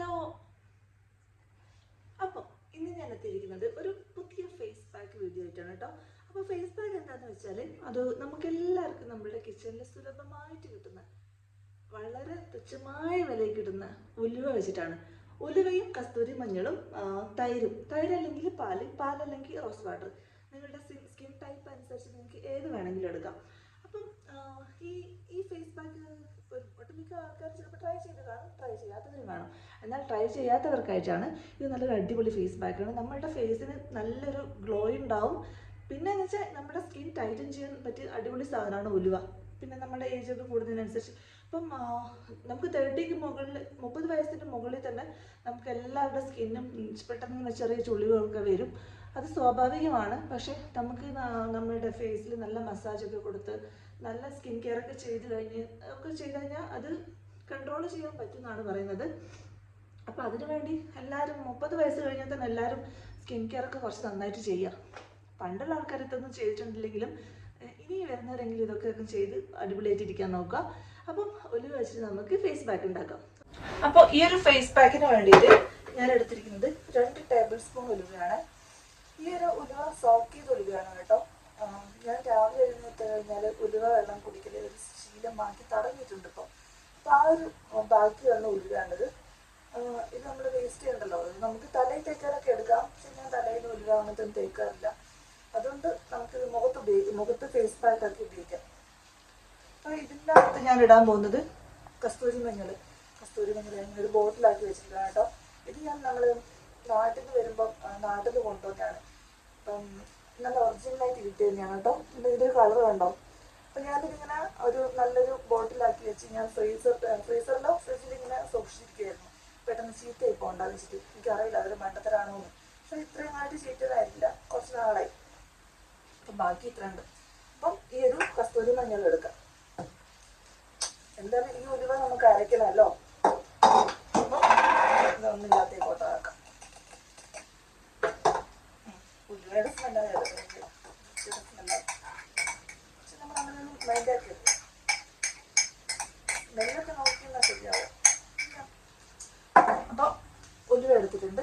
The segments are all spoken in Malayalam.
ഹലോ. അപ്പോൾ ഇന്ന് ഞാൻ എത്തിയിരിക്കുന്നത് ഒരു പുതിയ ഫേസ് പാക്ക് വീഡിയോ ആയിട്ടാണ് കേട്ടോ. അപ്പോൾ ഫേസ് പാക്ക് എന്താണെന്ന് വെച്ചാൽ അത് നമുക്ക് എല്ലാവർക്കും നമ്മുടെ കിച്ചണിൽ സുലഭമായിട്ട് കിട്ടുന്ന വളരെ തുച്ഛമായ വിലയിൽ കിട്ടുന്ന ഉലുവ വെച്ചിട്ടാണ്. ഉലുവയും കസ്തൂരി മഞ്ഞളും തൈരും. തൈര് അല്ലെങ്കിൽ പാൽ പാലല്ലെങ്കിൽ റോസ് വാട്ടർ. നിങ്ങളുടെ സ്കിൻ ടൈപ്പ് അനുസരിച്ച് നിങ്ങൾക്ക് ഏത് വേണമെങ്കിലും എടുക്കാം അപ്പം ആ, ഈ ഈ ഫേസ് പാക്ക് ഒട്ടുമിക്ക ആൾക്കാർ ചിലപ്പോൾ ട്രൈ ചെയ്ത് കാണും ട്രൈ ചെയ്യാത്തവരും കാണും എന്നാൽ ട്രൈ ചെയ്യാത്തവർക്കായിട്ടാണ് ഇത് നല്ലൊരു അടിപൊളി ഫേസ് പാക്കാണ് നമ്മളുടെ ഫേസിന് നല്ലൊരു ഗ്ലോ ഉണ്ടാവും. പിന്നെ എന്ന് വെച്ചാൽ നമ്മുടെ സ്കിൻ ടൈറ്റൻ ചെയ്യാൻ പറ്റിയ അടിപൊളി സാധനമാണ് ഉലുവ. പിന്നെ നമ്മുടെ ഏജ് ഒക്കെ കൂടുന്നതിനനുസരിച്ച് ഇപ്പം നമുക്ക് തേർട്ടിക്ക് മുകളിൽ മുപ്പത് വയസ്സിന് മുകളിൽ തന്നെ നമുക്ക് എല്ലാവരുടെ സ്കിന്നും പെട്ടെന്ന് ചെറിയ ചുളിവുകളൊക്കെ വരും. അത് സ്വാഭാവികമാണ്. പക്ഷേ നമുക്ക് നമ്മുടെ ഫേസിൽ നല്ല മസാജ് ഒക്കെ കൊടുത്ത് നല്ല സ്കിൻ കെയർ ഒക്കെ ചെയ്ത് കഴിഞ്ഞ് ഒക്കെ ചെയ്ത് കഴിഞ്ഞാൽ അത് കൺട്രോൾ ചെയ്യാൻ പറ്റും എന്നാണ് പറയുന്നത്. അപ്പോൾ അതിനു വേണ്ടി എല്ലാവരും മുപ്പത് വയസ്സ് കഴിഞ്ഞാൽ തന്നെ എല്ലാവരും സ്കിൻ കെയർ ഒക്കെ കുറച്ച് നന്നായിട്ട് ചെയ്യുക പണ്ടുള്ള ആൾക്കാർ ഇതൊന്നും ചെയ്തിട്ടുണ്ടെങ്കിലും ഇനി വരുന്നവരെങ്കിലും ഇതൊക്കെ ചെയ്ത് അടിപൊളിയായിട്ട് ഇരിക്കാൻ നോക്കുക അപ്പം ഒലി വെച്ചിട്ട് നമുക്ക് ഫേസ് പാക്ക് ഉണ്ടാക്കാം. അപ്പോൾ ഈ ഒരു ഫേസ് പാക്കിന് വേണ്ടിയിട്ട് ഞാൻ എടുത്തിരിക്കുന്നത് രണ്ട് ടേബിൾ സ്പൂൺ ഉലുവയാണ്. ഈ ഒരു ഉലുവ സോക്ക് ചെയ്ത് ഉലുവയാണ് കേട്ടോ. ഞാൻ രാവിലെ എഴുന്നേറ്റ് കഴിഞ്ഞാൽ ഉലുവ വെള്ളം കുടിക്കൽ ഒരു ശീലമാക്കി തടഞ്ഞിട്ടുണ്ട് ഇപ്പോൾ അപ്പോൾ ആ ഒരു ബാക്കി വന്ന ഉലുവയാണിത്. ഇത് നമ്മൾ വേസ്റ്റ് ചെയ്യണ്ടല്ലോ. നമുക്ക് തലയിൽ തേക്കാനൊക്കെ എടുക്കാം. പക്ഷെ ഞാൻ തലയിൽ ഒരു അങ്ങനത്തെ തേക്കാറില്ല. അതുകൊണ്ട് നമുക്ക് മുഖത്ത് ഉപയോഗിക്കാം മുഖത്ത് ഫേസ് പാക്ക് ആക്കി ഉപയോഗിക്കാം. അപ്പോൾ ഇതിന്റെ അകത്ത് ഞാൻ ഇടാൻ പോകുന്നത് കസ്തൂരി മഞ്ഞൾ കസ്തൂരി മഞ്ഞൾ ഞാൻ ഒരു ബോട്ടിലാക്കി വെച്ചിട്ടുണ്ട് കേട്ടോ. ഇത് ഞാൻ നമ്മൾ നാട്ടിൽ നിന്ന് വരുമ്പം നാട്ടിൽ നിന്ന് അപ്പം നല്ല ഒറിജിനലായിട്ട് കിട്ടിയത് തന്നെയാണ് കേട്ടോ. ഇതിന്റെ കളർ കണ്ടോ? അപ്പം ഞാനിതിങ്ങനെ ഒരു നല്ലൊരു ബോട്ടിലാക്കി വെച്ച് ഞാൻ ഫ്രീസർ ഫ്രീസറിലോ ഫ്രിഡ്ജിൽ ഇങ്ങനെ സൂക്ഷിച്ചിരിക്കുകയായിരുന്നു. പെട്ടെന്ന് ചീത്തയായി പോകണ്ട വെച്ചിട്ട് എനിക്കറിയില്ല അതൊരു മണ്ടത്തരാണോ എന്ന്. പക്ഷെ ഇത്രയും ആയിട്ട് ചീത്തതായിട്ടില്ല കുറച്ച് നാളായി. അപ്പം ബാക്കി ഇത്ര ഉണ്ട് അപ്പം ഈ ഒരു കസ്തൂരി മഞ്ഞൾ എടുക്കാം. എന്താണ് ഈ ഉലുവ നമുക്ക് അരയ്ക്കണമല്ലോ? ഉലുവ എടുത്തിട്ടുണ്ട്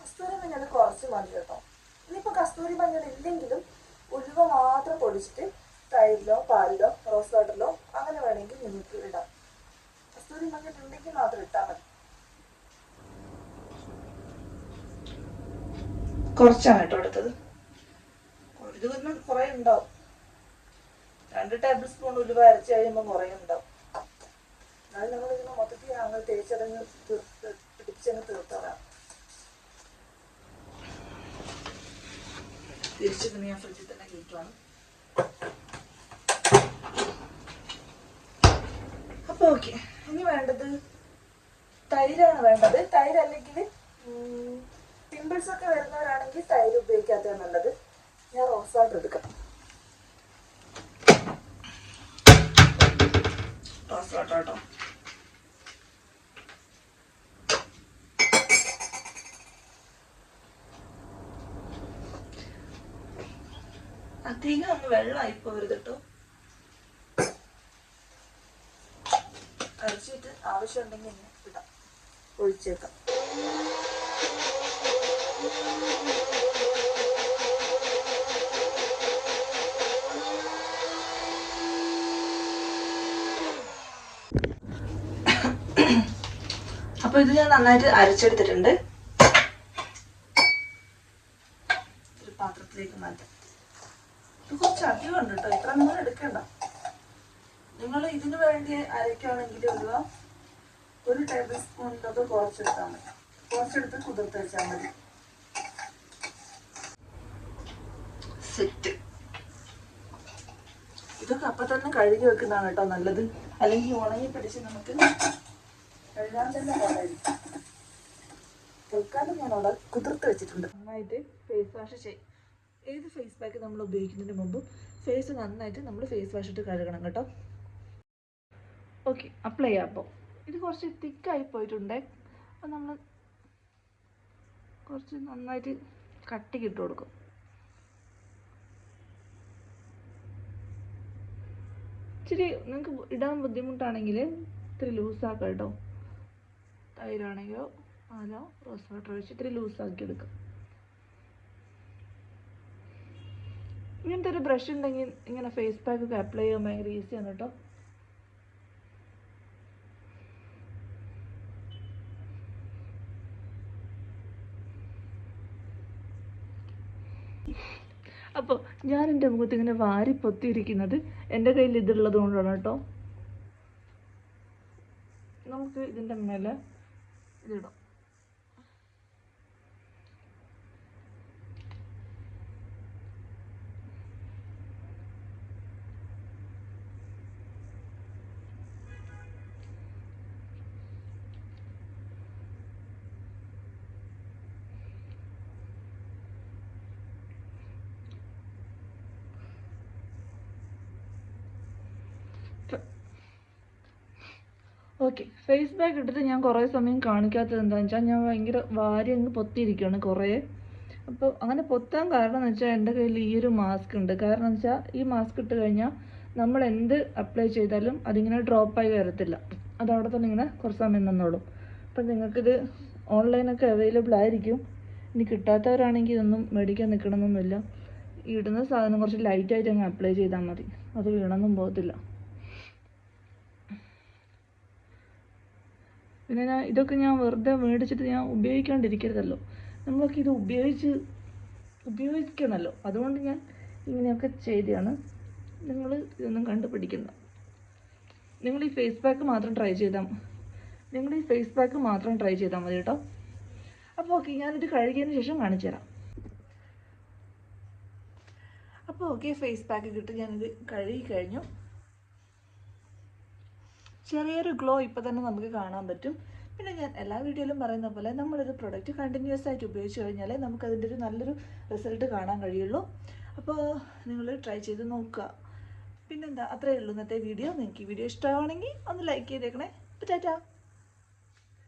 കസ്തൂരി മഞ്ഞൾ കുറച്ച് മതി കേട്ടോ. ഇനിയിപ്പോൾ കസ്തൂരി മഞ്ഞൾ ഇല്ലെങ്കിലും ഉഴുവ മാത്രം പൊടിച്ചിട്ട് തൈരിലോ പാലിലോ റോസ് വാട്ടറിലോ അങ്ങനെ വേണമെങ്കിൽ നിങ്ങൾക്ക് ഇടാം. കസ്തൂരി മഞ്ഞൾ ഉണ്ടെങ്കിൽ മാത്രം ഇട്ടാൽ മതി. കുറച്ചാണ് കേട്ടോ എടുത്തത്. കുറേ ഉണ്ടാവും. രണ്ട് ടേബിൾ സ്പൂൺ ഉലുവ അരച്ച് കഴിയുമ്പോൾ കുറേ ഉണ്ടാവും. അത് നമ്മൾ ഇതിന് മൊത്തത്തിൽ അങ്ങ് തേച്ചടങ്ങ് തീർത്ത് പിടിച്ചങ്ങ് തീർത്തതാണ് തിരിച്ച് പിന്നെ ഞാൻ ഫ്രിഡ്ജിൽ തന്നെ കയറ്റുവാണ്. അപ്പൊ ഓക്കെ ഇനി വേണ്ടത് തൈരാണ് വേണ്ടത്. തൈര് അല്ലെങ്കിൽ പിമ്പിൾസ് ഒക്കെ വരുന്നവരാണെങ്കിൽ തൈര് ഉപയോഗിക്കാത്തതാണ് നല്ലത്. ഞാൻ റോസ് വാട്ടർ എടുക്കാം. റോസ് വാട്ടർ കേട്ടോ. അധികം അങ്ങ് വെള്ളമായി പോരുത് കേട്ടോ. അരച്ചിട്ട് ആവശ്യമുണ്ടെങ്കിൽ എന്നെ ഇടാം. ഒഴിച്ചേക്കാം. അപ്പൊ ഇത് ഞാൻ നന്നായിട്ട് അരച്ചെടുത്തിട്ടുണ്ട്. ഒരു പാത്രത്തിലേക്ക് മാറ്റാം. കുറച്ച് അധികം ഉണ്ട് കേട്ടോ ഇത്ര നിങ്ങൾ എടുക്കണ്ട. നിങ്ങൾ ഇതിന് വേണ്ടി അരയ്ക്കുകയാണെങ്കിൽ ഒരു ഒരു ടേബിൾ സ്പൂണിലൊക്കെ കുറച്ചെടുത്താൽ മതി. കുറച്ചെടുത്ത് കുതിർത്ത് വെച്ചാൽ മതി. സെറ്റ് ഇതൊക്കെ അപ്പം തന്നെ കഴുകി വെക്കുന്നതാണ് കേട്ടോ നല്ലത്. അല്ലെങ്കിൽ ഉണങ്ങി പിടിച്ച് നമുക്ക് കഴുകാൻ തന്നെ പാടായിരിക്കും. തൽക്കാലം ഞാൻ അവിടെ കുതിർത്ത് വെച്ചിട്ടുണ്ട്. നന്നായിട്ട് ഫേസ് വാഷ് ചെയ്യും ഏത് ഫേസ് പാക്ക് നമ്മൾ ഉപയോഗിക്കുന്നതിന് മുമ്പ് ഫേസ് നന്നായിട്ട് നമ്മൾ ഫേസ് വാഷ് ഇട്ട് കഴുകണം കേട്ടോ. ഓക്കെ അപ്ലൈ ചെയ്യാം അപ്പോൾ ഇത് കുറച്ച് തിക്കായി പോയിട്ടുണ്ട്. അപ്പം നമ്മൾ കുറച്ച് നന്നായിട്ട് കട്ടിക്ക് ഇട്ട് കൊടുക്കും. ഇച്ചിരി നിങ്ങൾക്ക് ഇടാൻ ബുദ്ധിമുട്ടാണെങ്കിൽ ഇത്തിരി ലൂസാക്കാം കേട്ടോ. തൈരാണെങ്കിലോ പാലോ റോസ് വാട്ടർ വെച്ച് ഇത്തിരി ലൂസാക്കി എടുക്കാം. ഇങ്ങനത്തെ ഒരു ബ്രഷ് ഉണ്ടെങ്കിൽ ഇങ്ങനെ ഫേസ് പാക്ക് ഒക്കെ അപ്ലൈ ചെയ്യാൻ ഭയങ്കര ഈസിയാണ് കേട്ടോ അപ്പോൾ ഞാൻ എന്റെ മുഖത്ത് ഇങ്ങനെ വാരി പൊത്തിയിരിക്കുന്നത് എന്റെ കയ്യിൽ ഇതുള്ളത് കൊണ്ടാണ് കേട്ടോ നമുക്ക് ഇതിന്റെ മേലെ ഇതിടാം. ഓക്കെ ഫേസ് ബാഗ് ഇട്ടിട്ട് ഞാൻ കുറേ സമയം കാണിക്കാത്തത് എന്താണെന്ന് വെച്ചാൽ ഞാൻ ഭയങ്കര വാരി അങ്ങ് പൊത്തിയിരിക്കുകയാണ് കുറേ. അപ്പോൾ അങ്ങനെ പൊത്താൻ കാരണം എന്ന് വെച്ചാൽ എന്റെ കയ്യിൽ ഈ ഒരു മാസ്ക് ഉണ്ട്. കാരണം എന്ന് വെച്ചാൽ ഈ മാസ്ക് ഇട്ട് കഴിഞ്ഞാൽ നമ്മൾ എന്ത് അപ്ലൈ ചെയ്താലും അതിങ്ങനെ ഡ്രോപ്പായി വരത്തില്ല. അതവിടെ തന്നെ ഇങ്ങനെ കുറച്ച് സമയം നിന്നോളും. അപ്പം നിങ്ങൾക്കിത് ഓൺലൈനൊക്കെ അവൈലബിൾ ആയിരിക്കും. ഇനി കിട്ടാത്തവരാണെങ്കിൽ ഇതൊന്നും മേടിക്കാൻ നിൽക്കണമെന്നൊന്നുമില്ല ഇടുന്ന സാധനം കുറച്ച് ലൈറ്റായിട്ട് അങ്ങ് അപ്ലൈ ചെയ്താൽ മതി. അത് വീണൊന്നും പോകത്തില്ല. പിന്നെ ഞാൻ ഇതൊക്കെ ഞാൻ വെറുതെ മേടിച്ചിട്ട് ഞാൻ ഉപയോഗിക്കാണ്ടിരിക്കരുതല്ലോ. നമ്മളൊക്കെ ഇത് ഉപയോഗിച്ച് ഉപയോഗിക്കണമല്ലോ അതുകൊണ്ട് ഞാൻ ഇങ്ങനെയൊക്കെ ചെയ്തതാണ്. നിങ്ങൾ ഇതൊന്നും കണ്ടുപിടിക്കുന്നു നിങ്ങൾ ഈ ഫേസ് പാക്ക് മാത്രം ട്രൈ ചെയ്താൽ നിങ്ങൾ ഈ ഫേസ് പാക്ക് മാത്രം ട്രൈ ചെയ്താൽ മതി കേട്ടോ. അപ്പോൾ ഓക്കെ ഞാനിത് കഴുകിയതിന് ശേഷം കാണിച്ചു തരാം. അപ്പോൾ ഓക്കെ ഫേസ് പാക്ക് കിട്ടി. ഞാനിത് കഴുകി കഴിഞ്ഞു. ചെറിയൊരു ഗ്ലോ ഇപ്പോൾ തന്നെ നമുക്ക് കാണാൻ പറ്റും. പിന്നെ ഞാൻ എല്ലാ വീഡിയോയിലും പറയുന്ന പോലെ നമ്മളൊരു പ്രൊഡക്റ്റ് കണ്ടിന്യൂസ് ആയിട്ട് ഉപയോഗിച്ച് കഴിഞ്ഞാൽ നമുക്കതിന്റെ ഒരു നല്ലൊരു റിസൾട്ട് കാണാൻ കഴിയുള്ളൂ. അപ്പോൾ നിങ്ങൾ ട്രൈ ചെയ്ത് നോക്കുക. പിന്നെന്താ അത്രയേ ഉള്ളൂ ഇന്നത്തെ വീഡിയോ നിങ്ങൾക്ക് ഈ വീഡിയോ ഇഷ്ടമാണെങ്കിൽ ഒന്ന് ലൈക്ക് ചെയ്തേക്കണേ. ടാറ്റാ.